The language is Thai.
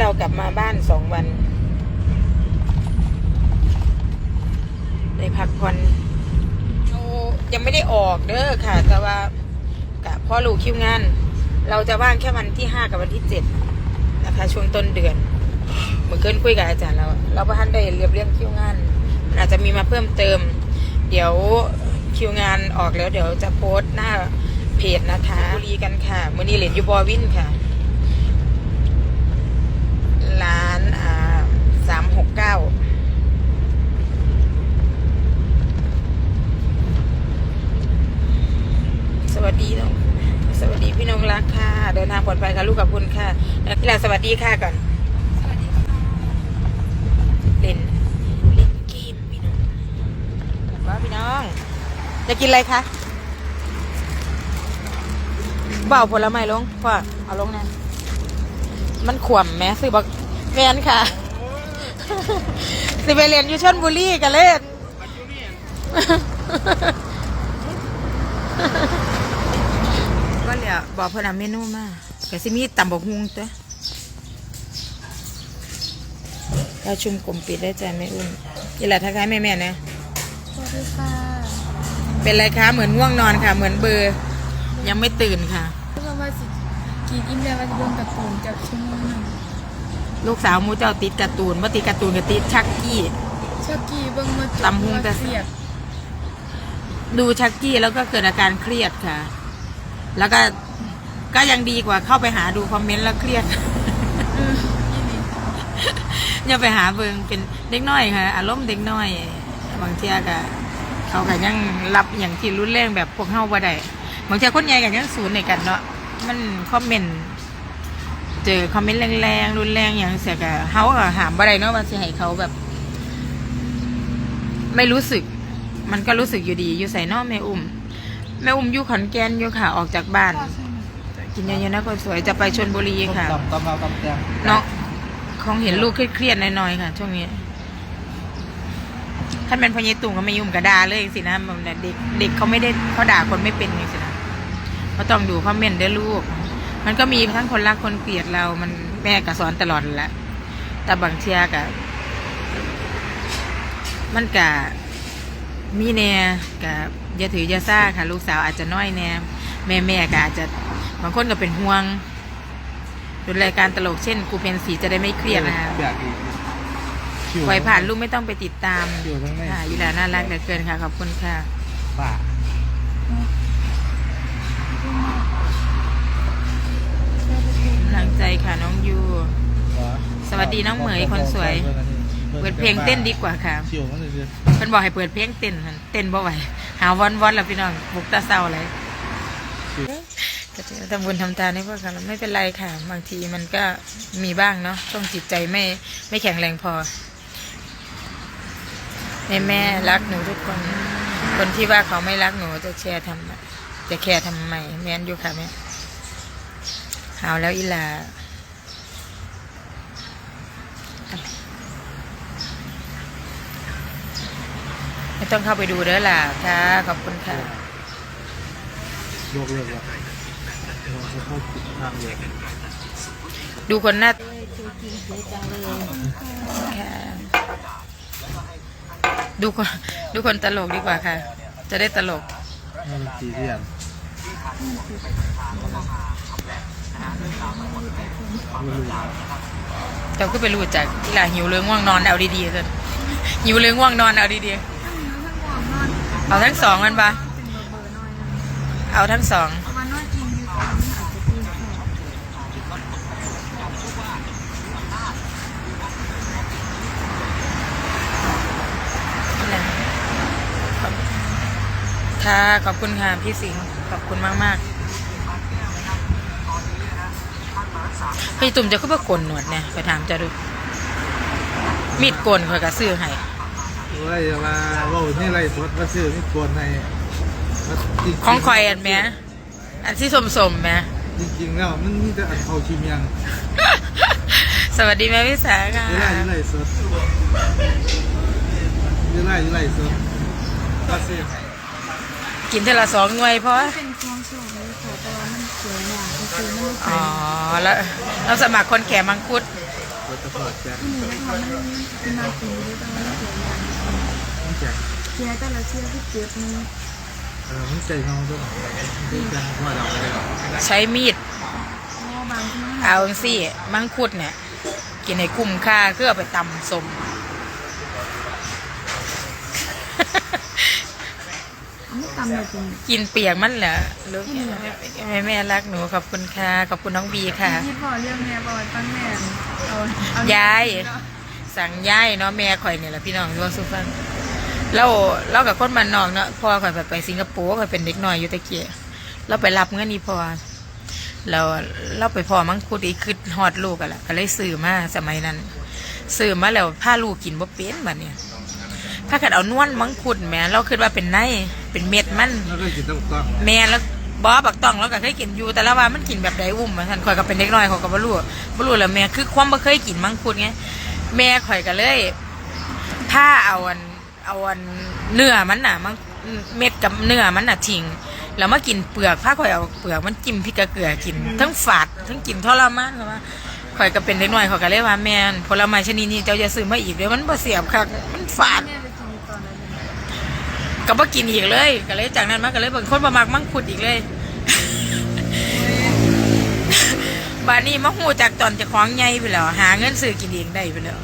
เรากลับมาบ้านสองวัน ได้พักผ่อนโอ้ยังไม่ได้ออกเด้อค่ะ แต่ว่ากะพ่อลูกคิวงาน เราจะว่างแค่วันที่ห้ากับวันที่เจ็ดนะคะ ช่วงต้นเดือนเหมือนเกินคุยกับอาจารย์เราเราประทันได้เรียบเรียงคิวงานมันอาจจะมีมาเพิ่มเติม เดี๋ยวคิวงานออกแล้ว เดี๋ยวจะโพสต์หน้าเพจนะคะบุรีกันค่ะมือนี้เหรียญยูบอวินค่ะ ร้านสามหกเก้าสวัสดีน้องสวัสดีพี่น้องรักค่ะ เดินทางปลอดภัยค่ะลูกกับคุณค่ะแล้วพี่ลาสวัสดีค่ะก่อนเล่นเล่นเกมพี่น้องว่าพี่น้องจะกินอะไรคะเบาผลไม้ลงพ่อเอาลงนะมันขวมแม่ซื้อบอก แมนค่ะ สิไปเรียนอยู่ชนบุรีกันเล่นก็เหลือบอกเพื่อนเอาเมนูมาก็สิมีตำบกฮุงตัวเราชุมกลุ่มปิดได้ใจไม่อุ่นนี่แหละทักทายแม่แม่ๆนะสวัสดีค่ะ เป็นไรคะเหมือนง่วงนอนค่ะ เหมือนเบอร์ ยังไม่ตื่นค่ะก็ประมาณสิกีดอินเดียว่าจะเบิ่งการ์ตูนจากชั่วโมงหนึ่ง ลูกสาวมูเจ้าติดการ์ตูนว่าติดการ์ตูนกับติดชักกี้ชอบกีเบิ่งมาจบตำหุงแต่เครียดดูชักกี้แล้วก็เกิดอาการเครียดค่ะ แล้วก็ก็ยังดีกว่าเข้าไปหาดูคอมเมนต์แล้วเครียด เออยี่นี่อย่าไปหาเบิงเป็นเด็กน้อยค่ะ อารมณ์เด็กน้อย บางเทียก็เขาก็ยังรับอย่างที่รุนแรงแบบพวกเฮาบ่ได้บางเทียคนใหญ่ก็ยังศูนย์ในกันเนาะมันคอมเมนต์ เจอคอมเมนต์แรงๆรุนแรงอย่างเสียก็เฮาก็หามบ่ได้เนาะว่าสิให้เขาแบบ ไม่รู้สึก มันก็รู้สึกอยู่ดี อยู่ใส่เนอกแม่อุ้มแม่อุ้มอยู่ขอนแก่นอยู่ค่ะ ออกจากบ้านพ่อใช่ไหมกินเยอะๆนะคนสวยจะไปชนบุรีค่ะตำตำเราตำแตงเนาะของเห็นลูกเครียดๆหน่อยๆค่ะ ช่วงนี้ถ้าเป็นพญตุ่งก็ไม่ยุ่งกับดาเลยสินะแบบเด็กเด็กเขาไม่ได้เขาด่าคนไม่เป็นจริงๆนะเขาต้องดูคอมเมนต์ด้วยลูก มันก็มีทั้งคนรักคนเกลียดเรา มันแม่ก็สอนตลอดแหละ แต่บางเทียกะมันกะมีแน่กะอย่าถืออย่าซ่าค่ะ ลูกสาวอาจจะน้อยแน่แม่แม่ๆก็อาจจะบางคนก็เป็นห่วงดูรายการตลกเช่นครูเพนสีจะได้ไม่เครียดนะคะแบบอีกคิวปล่อยผ่านลูกไม่ต้องไปติดตามอยู่ข้างในค่ะอยู่แล้วน่ารักเหลือเกินค่ะ ขอบคุณค่ะป่า หลัง ใจค่ะน้องยู สวัสดีน้องเหมยคนสวย เปิดเพลงเต้นดีกว่าค่ะคิวมันเลยเพิ่นบอกให้เปิดเพลงเต้นหั่นเต้นบ่ไหวหาวอนวอนแล้วพี่น้องบุกตาเศร้าเลยก็จะทำบุญทำทานให้พวกกันไม่เป็นไรค่ะ บางทีมันก็มีบ้างเนาะต้องจิตใจไม่ไม่แข็งแรงพอแม่แม่รักหนูทุกคน คนที่ว่าเขาไม่รักหนูจะแชร์ทำไมจะแคร์ทำไมแม่นอยู่ค่ะแม่ หาแล้วอีลาไม่ต้องเข้าไปดูเด้อล่ะค่ะ ขอบคุณค่ะยกเลิกแล้วเราจะเข้าจุดทางแยกดูคนหน้าค่ะดูคนดูคนตลกดีกว่าค่ะ จะได้ตลกนี่มันสีเรียนไม่รู้ เราก็ไปรู้จากที่ลาหิวเรื่องง่วงนอนเอาดีๆสิหิวเรื่องง่วงนอนเอาดีๆเอาทั้งสองมันปะเอาทั้งสองท่าจจะตีแค่ะ ขอบคุณค่ะ พี่สิงห์ขอบคุณมากมากๆ พี่ตุ่มจะขึ้นมาโกนหนวดเนี่ยไปถามจะดู มีดโกนคอยกระซื้อให้ว่าอย่ามาว่านี่ไรสดมาซื้อนี่กวนในจริๆของคอยอันแหม่อันที่สมสมๆแหม่จริงๆแล้วมันมีแต่อันเขาชิมยัง สวัสดีแม่พี่สาค่ะยี่ไรยี่ไรสดยี่ไรยี่ไรสดก็ซื้อให้กินเทอละสองหน่วยเพราะเป็นคลองโชว์เลยค่ คือมันอ๋อแล้วเราสมัครคนแก่มังคุดรถตะพอดแจ๊ที่หนูทำมันเป็นมากินด้วยแต่เสียอย่างแจ๊เสียแต่ละเสียที่เจ็บนเออไม่ใจเงด้วยไม่ใจพ่อเราเลยใช้มีดเพราะว่าบางที่มันเอาสิมังคุดเนี่ย กินให้คุ้มค่าเพื่อเอาไปตำสม ไม่ตำเลยจริงกินเปียกมันเหรอลูกแม่แม่รักหนูขอบคุณค่ะขอบคุณน้องบีค่ะที่พ่อเรื่องแม่บอกตั้งแม่เอาเอายาย สั่งย้ายเนาะแม่ข่อยเนี่ยแหละพี่น้องที่ว่าสุฟังเราเรากับคนบ้านนอกเนาะพ่อข่อยไปไปสิงคโปร์ข่อยเป็นเด็กน้อยอยู่ตะเกียเราไปรับเงินนี่พอเราเราไปพอมังคุดอีกคือฮอดลูกอะล่ะก็เลยซื้อมาสมัยนั้นซื้อมาแล้วพาลูกกินบ่เป็นบัดเนี่ยถ้าเกิดเอานวลมังคุดแม่เราคิดว่าเป็นไน เป็นเม็ดมันแล้วก็กินต้องต้องแม่แล้วบอบักต้องแล้วก็เคยกินอยู่ แต่ละว่ามันกินแบบใดอุ้มมาท่านข่อยก็เป็นเด็กน้อยเขาก็บ่รู้บ่รู้แล้วแม่คือความบ่เคยกินมังคุดไงแม่ข่อยก็เลยถ้าเอาอันเอาอันเนื้อมันน่ะมังเม็ดกับเนื้อมันน่ะทิ้งแล้วมากินเปลือกถ้าข่อยเอาเปลือกมันจิ้มพริกกะเกลือกิน ทั้งฝาดทั้งกินทรมานก็ว่าข่อยก็เป็นเด็กน้อยข่อยก็เลยว่าแม่นผลไม้ชนิดนี้เจ้าจะซื้อมาอีกเด้อมันบ่เสียบคักมันฝาด แม่ไปกินตอนนั้นเลย ก็บ่กินอีกเลยก็เลยจากนั้นมาก็เลยบางคนบ่มักมั่งขุดอีกเลยบานนี้มะฮูจากตอนจะคล้าของใหญ่ไปแล้ว หาเงินซื้อกินเองได้ไปแล้ว